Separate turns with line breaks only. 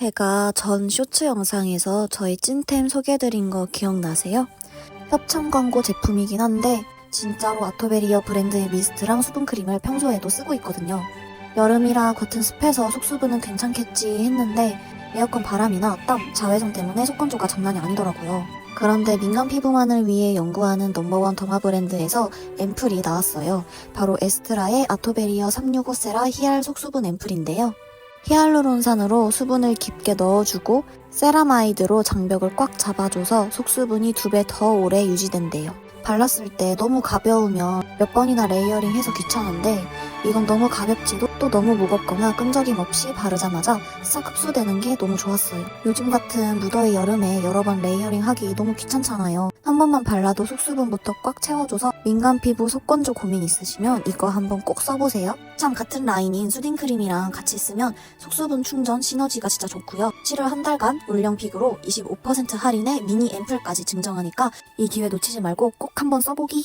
제가 전 쇼츠 영상에서 저희 찐템 소개해드린 거 기억나세요? 협찬 광고 제품이긴 한데 진짜로 아토베리어 브랜드의 미스트랑 수분크림을 평소에도 쓰고 있거든요. 여름이라 겉은 습해서 속수분은 괜찮겠지 했는데 에어컨 바람이나 땀, 자외선 때문에 속 건조가 장난이 아니더라고요. 그런데 민감 피부만을 위해 연구하는 넘버원 더마 브랜드에서 앰플이 나왔어요. 바로 에스트라의 아토베리어 365 세라 히알 속수분 앰플인데요. 히알루론산으로 수분을 깊게 넣어주고 세라마이드로 장벽을 꽉 잡아줘서 속수분이 두 배 더 오래 유지된대요. 발랐을 때 너무 가벼우면 몇 번이나 레이어링 해서 귀찮은데 이건 너무 가볍지도 또 너무 무겁거나 끈적임 없이 바르자마자 싹 흡수되는 게 너무 좋았어요. 요즘 같은 무더위 여름에 여러 번 레이어링 하기 너무 귀찮잖아요. 한 번만 발라도 속수분부터 꽉 채워줘서 민감 피부 속건조 고민 있으시면 이거 한번 꼭 써보세요. 참 같은 라인인 수딩크림이랑 같이 쓰면 속수분 충전 시너지가 진짜 좋고요. 7월 한 달간 올영픽으로 25% 할인에 미니 앰플까지 증정하니까 이 기회 놓치지 말고 꼭 한번 써보기!